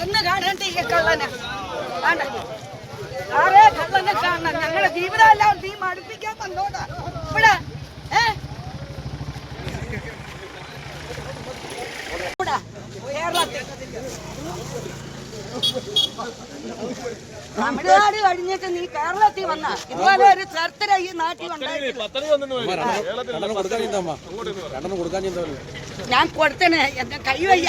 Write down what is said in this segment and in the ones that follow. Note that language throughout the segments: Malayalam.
ഒന്ന് കാണണ്ട ഈ കള്ളനെ. ആരെ കള്ളനെ കാണണം? ഞങ്ങളെ ജീവിതമെല്ലാം തീ മടുപ്പിക്കാൻ വന്നോടാ. ഇവിടെ ഏ? ഇവിടെ കേരളത്തിൽ. തമിഴ്നാട് കഴിഞ്ഞിട്ട് നീ കേരളത്തിൽ വന്ന. ഇതുപോലെ ഒരു ചർത്തര ഈ നാട്ടിൽ ഉണ്ടായിട്ടില്ല. ഞാൻ കൊടുത്തനെ. എന്റെ കൈ വയ്യ.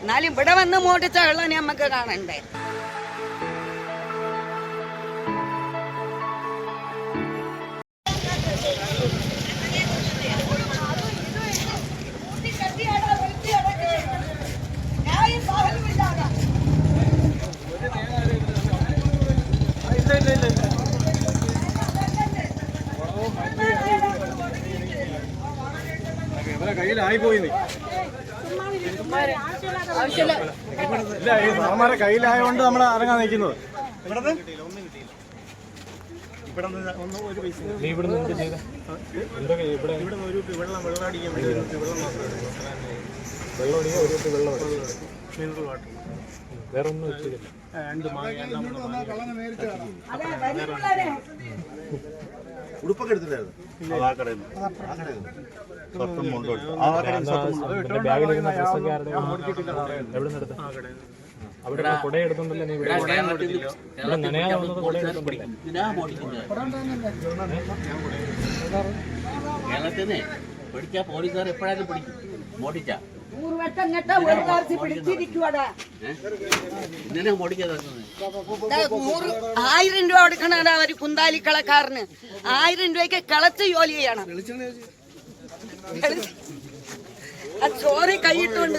എന്നാലും ഇവിടെ വന്ന് മോട്ടിച്ച വെള്ളം നമുക്ക് കാണണ്ടേ? Thank you നീ ഇല്ല ഈ സാമാരെ കയ്യിലായതുകൊണ്ട് നമ്മൾ ഇറങ്ങാൻ നിൽക്കുന്നത് ഇവിടെ ഒന്ന് ഒരു പൈസ നീ ഇവിടെ നിന്ന് ചെയ്ത എന്തൊക്കെ ഇവിടെ ഇവിടെ നിന്ന് ഒരു വെള്ളം വെള്ളം അടിക്കാൻ വേണ്ടി ഒരു വെള്ളം മാത്രമേ വെള്ളം അടിക്കാൻ ഒരു നമ്മൾ അറങ്ങാൻ നിൽക്കുന്നത് വേറെ ഒന്നും വെച്ചില്ല രണ്ട് മാങ്ങ നമ്മുടെ മാങ്ങ ഉടുപ്പൊക്കെ എടുത്തിട്ടുണ്ടായിരുന്നു. അവിടെ കുട എടുത്തോണ്ടല്ലേ നീ ഇവിടെ. ഇവിടെ നനയാതെ വന്നത് കുട എടുത്തോണ്ടല്ലേ കേരളത്തിനെ പിടിച്ചാ പോലീസുകാർ എപ്പോഴായാലും പിടിക്കും. കെട്ട ഒരു കാർത്തി പിടിച്ചിരിക്കുവാടാ. നൂറ് ആയിരം രൂപ കൊടുക്കണടാ ഒരു കുന്താലി കളക്കാരന് ആയിരം രൂപയ്ക്ക് കളച്ച് ജോലി ചെയ്യണം. ആ ചോറി കൈയിട്ടുകൊണ്ട്